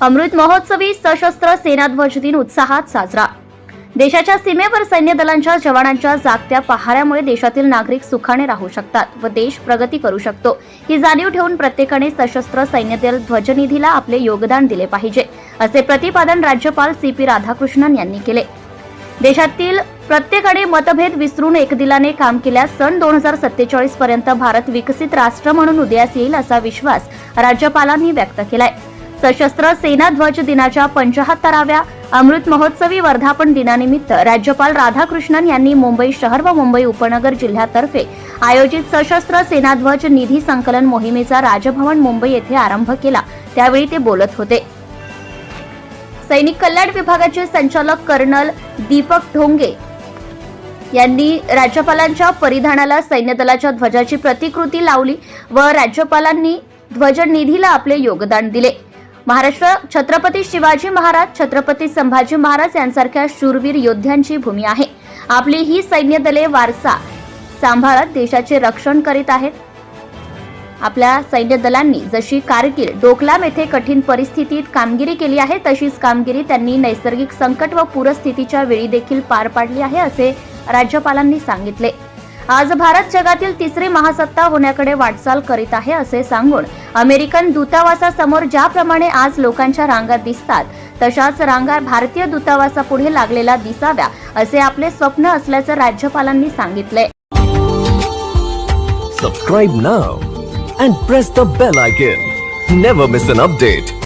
अमृत महोत्सवी सशस्त्र सेना ध्वज दिन उत्साहात साजरा. देशाच्या सीमेवर सैन्य दलांच्या जवानांच्या जागत्या पहाऱ्यामुळे देशातील नागरिक सुखाने राहू शकतात व देश प्रगती करू शकतो. ही जाणीव ठेवून प्रत्येकाने सशस्त्र सैन्य दल ध्वजनिधीला आपले योगदान दिले पाहिजे असे प्रतिपादन राज्यपाल सी पी राधाकृष्णन यांनी केले. देशातील प्रत्येकाने मतभेद विसरून एकदिलाने काम केल्यास सन दोन हजार सत्तेचाळीस पर्यंत भारत विकसित राष्ट्र म्हणून उदयास येईल असा विश्वास राज्यपालांनी व्यक्त केलाय. सशस्त्र सेना ध्वज दिनाच्या पंचाहत्तराव्या अमृत महोत्सवी वर्धापन दिनानिमित्त राज्यपाल राधाकृष्णन यांनी मुंबई शहर व मुंबई उपनगर जिल्ह्यातर्फे आयोजित सशस्त्र सेना ध्वज निधी संकलन मोहिमेचा राजभवन मुंबई येथे आरंभ केला. त्यावेळी ते बोलत होते. सैनिक कल्याण विभागाचे संचालक कर्नल दीपक ढोंगे यांनी राज्यपालांच्या परिधानाला सैन्य दलाच्या ध्वजाची प्रतिकृती लावली व राज्यपालांनी ध्वज निधीला आपले योगदान दिले. महाराष्ट्र छत्रपती शिवाजी महाराज छत्रपती संभाजी महाराज यांसारख्या शूरवीर योद्ध्यांची भूमी आहे. आपली ही सैन्य दले वारसा सांभाळत देशाचे रक्षण करीत आहेत. आपल्या सैन्य दलांनी जशी कारगिल डोकलाम येथे कठीण परिस्थितीत कामगिरी केली आहे तशीच कामगिरी त्यांनी नैसर्गिक संकट व पूरस्थितीच्या वेळी देखील पार पाडली आहे असे राज्यपालांनी सांगितले. आज भारत जगातील तिसरी महासत्ता होण्याकडे वाटचाल करीत आहे असे सांगून अमेरिकन दूतावासासमोर ज्याप्रमाणे आज लोकांच्या रांगा दिसतात तशाच रांगा भारतीय दूतावासापुढे लागलेला दिसाव्या असे आपले स्वप्न असल्याचं राज्यपालांनी सांगितले. Subscribe now and press the bell icon never miss an update